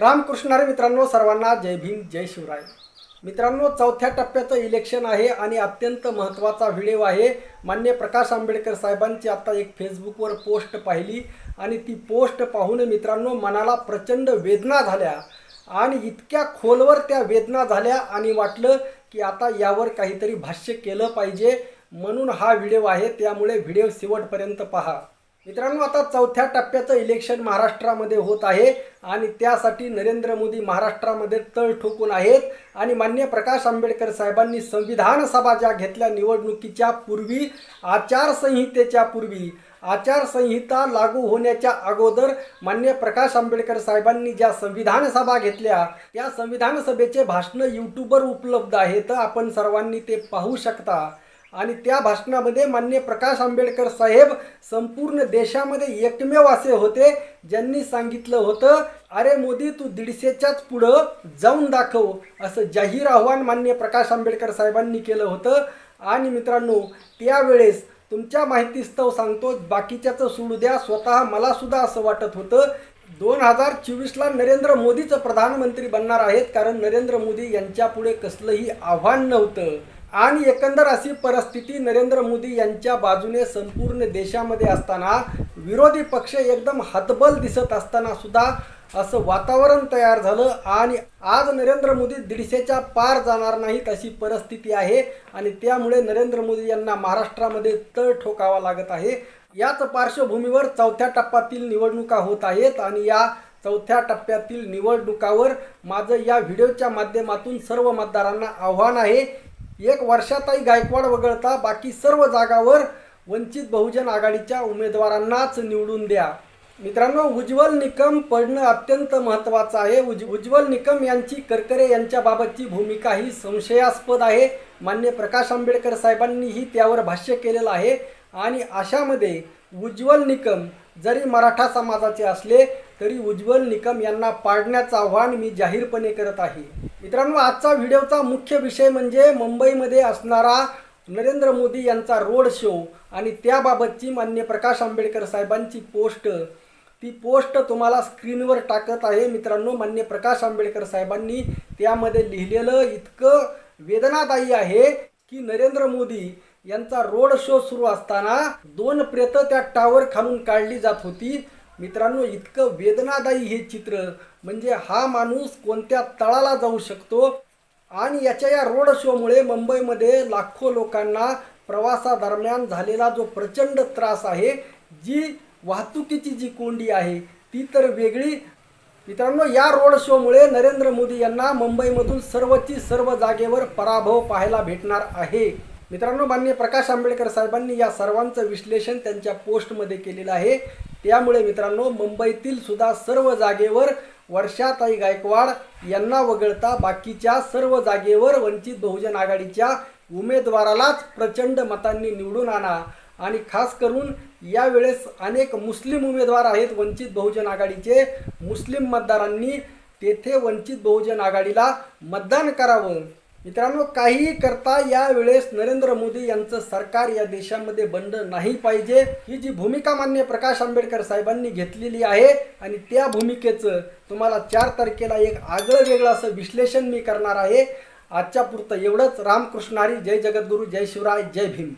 रामकृष्णारे मित्रांनो सर्वांना जय भीम जय शिवराय. मित्रांनो चौथ्या टप्प्याचं इलेक्शन आहे आणि अत्यंत महत्त्वाचा व्हिडिओ आहे. मान्य प्रकाश आंबेडकर साहेबांची आता एक फेसबुकवर पोस्ट पाहिली आणि ती पोस्ट पाहून मित्रांनो मनाला प्रचंड वेदना झाल्या. आणि इतक्या खोलवर त्या वेदना झाल्या आणि वाटलं की आता यावर काहीतरी भाष्य केलं पाहिजे म्हणून हा व्हिडिओ आहे. त्यामुळे व्हिडिओ शेवटपर्यंत पहा. मित्रांनो आता चौथ्या टप्प्याचं इलेक्शन महाराष्ट्रामध्ये होत आहे आणि त्यासाठी नरेंद्र मोदी महाराष्ट्रामध्ये तळ ठोकून आहेत. आणि मान्य प्रकाश आंबेडकर साहेबांनी संविधान सभा ज्या घेतल्या निवडणुकीच्या पूर्वी आचारसंहितेच्या पूर्वी आचारसंहिता लागू होण्याच्या अगोदर मान्य प्रकाश आंबेडकर साहेबांनी ज्या संविधान सभा घेतल्या त्या संविधान सभेचे भाषणं यूट्यूबवर उपलब्ध आहेत. आपण सर्वांनी ते पाहू शकता. आणि त्या भाषणामध्ये मान्य प्रकाश आंबेडकर साहेब संपूर्ण देशामध्ये एकमेव असे होते ज्यांनी सांगितलं होतं अरे मोदी तू दीडशेच्याच पुढं जाऊन दाखव असं जाहीर आव्हान मान्य प्रकाश आंबेडकर साहेबांनी केलं होतं. आणि मित्रांनो त्यावेळेस तुमच्या माहितीस्तव सांगतो बाकीच्याचं सोडू द्या स्वतः मलासुद्धा असं वाटत होतं. दोन हजार चोवीसला नरेंद्र मोदीचं प्रधानमंत्री बनणार आहेत कारण नरेंद्र मोदी यांच्यापुढे कसलंही आव्हान नव्हतं. आणि एकंदर अशी परिस्थिती नरेंद्र मोदी यांच्या बाजूने संपूर्ण देशामध्ये असताना विरोधी पक्ष एकदम हतबल दिसत असताना सुद्धा असं वातावरण तयार झालं आणि आज नरेंद्र मोदी दीडशेच्या पार जाणार नाहीत अशी परिस्थिती आहे आणि त्यामुळे नरेंद्र मोदी यांना महाराष्ट्रामध्ये तळ ठोकावा लागत आहे. याच पार्श्वभूमीवर चौथ्या टप्प्यातील निवडणुका होत आहेत आणि या चौथ्या टप्प्यातील निवडणुकावर माझं या व्हिडिओच्या माध्यमातून सर्व मतदारांना आव्हान आहे एक वर्षाताई गायकवाड वगळता बाकी सर्व जागावर वंचित बहुजन आघाडीच्या उमेदवारांनाच निवडून द्या. मित्रांनो उज्ज्वल निकम पडणं अत्यंत महत्त्वाचं आहे. उज उज्ज्वल निकम यांची करकरे यांच्याबाबतची भूमिका ही संशयास्पद आहे. मान्य प्रकाश आंबेडकर साहेबांनीही त्यावर भाष्य केलेलं आहे. आणि अशामध्ये उज्ज्वल निकम जरी मराठा समाजाचे असले तरी उज्ज्वल निकम यांना पाडण्याचं आव्हान मी जाहीरपणे करत आहे. मित्रांनो आजचा व्हिडिओचा मुख्य विषय म्हणजे मुंबईमध्ये असणारा नरेंद्र मोदी यांचा रोड शो आणि त्याबाबतची मान्य प्रकाश आंबेडकर साहेबांची पोस्ट. ती पोस्ट तुम्हाला स्क्रीनवर टाकत आहे. मित्रांनो मान्य प्रकाश आंबेडकर साहेबांनी त्यामध्ये लिहिलेलं इतकं वेदनादायी आहे की नरेंद्र मोदी यांचा रोड शो सुरू असताना दोन प्रेत त्या टावर खालून काढली जात होती. मित्रांनो इतकं वेदनादायी हे चित्र. म्हणजे हा माणूस कोणत्या तळाला जाऊ शकतो? आणि याच्या या रोड शोमुळे मुंबईमध्ये लाखो लोकांना प्रवासादरम्यान झालेला जो प्रचंड त्रास आहे जी वाहतुकीची जी कोंडी आहे ती तर वेगळी. मित्रांनो या रोड शोमुळे नरेंद्र मोदी यांना मुंबईमधून सर्वची सर्व जागेवर पराभव पाहायला भेटणार आहे. मित्रांनो मान्य प्रकाश आंबेडकर साहेबांनी या सर्वांचं विश्लेषण त्यांच्या पोस्टमध्ये केलेलं आहे. त्यामुळे मित्रांनो मुंबईतील सुद्धा सर्व जागेवर वर्षाताई गायकवाड यांना वगळता बाकीच्या सर्व जागेवर वंचित बहुजन आघाडीच्या उमेदवारालाच प्रचंड मतांनी निवडून आणा. आणि खास करून यावेळेस अनेक मुस्लिम उमेदवार आहेत वंचित बहुजन आघाडीचे. मुस्लिम मतदारांनी तेथे वंचित बहुजन आघाडीला मतदान करावं. मित्रांनो काही करता या वेळेस नरेंद्र मोदी यांचं सरकार या देशामध्ये बंड नाही पाहिजे. ही जी भूमिका मान्य प्रकाश आंबेडकर साहेबांनी घेतलेली आहे आणि त्या भूमिकेचं तुम्हाला चार तारखेला एक आगळं वेगळं असं विश्लेषण मी करणार आहे. आजच्या पुरतं एवढंच. रामकृष्णारी जय जगद्गुरू. जय शिवराय. जय भीम.